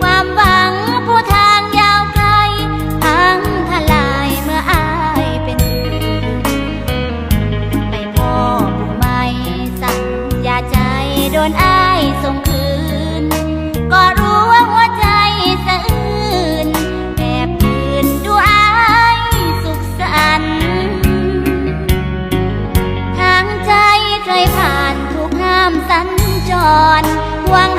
ความหวังผู้ทางยาวไกลพังทลายเมื่ออายเป็นไปพอผู้ไม่สัญญาใจโดนอายส่งคืน ก็รู้ว่าหัวใจสะอื้แบบอื่นดูอายสุขสันทางใจเคยผ่านทุกห้ามสัญจรหวง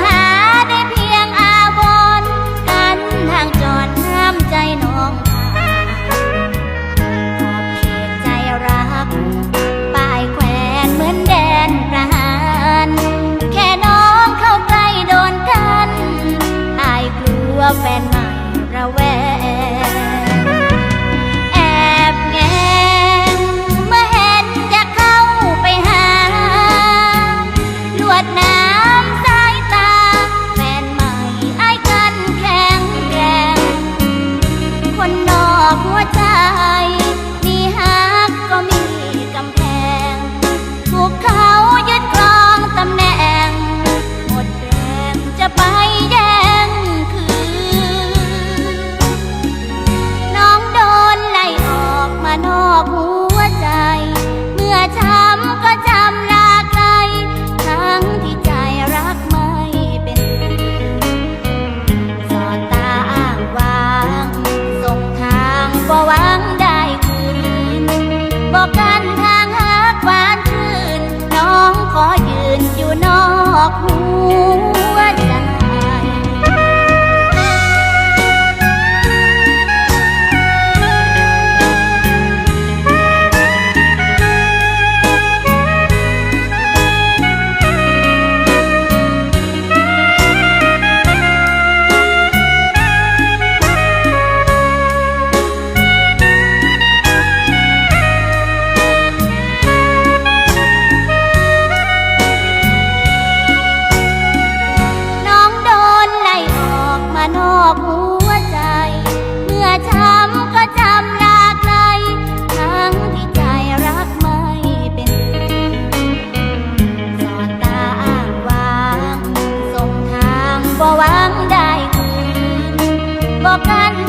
บอกกัน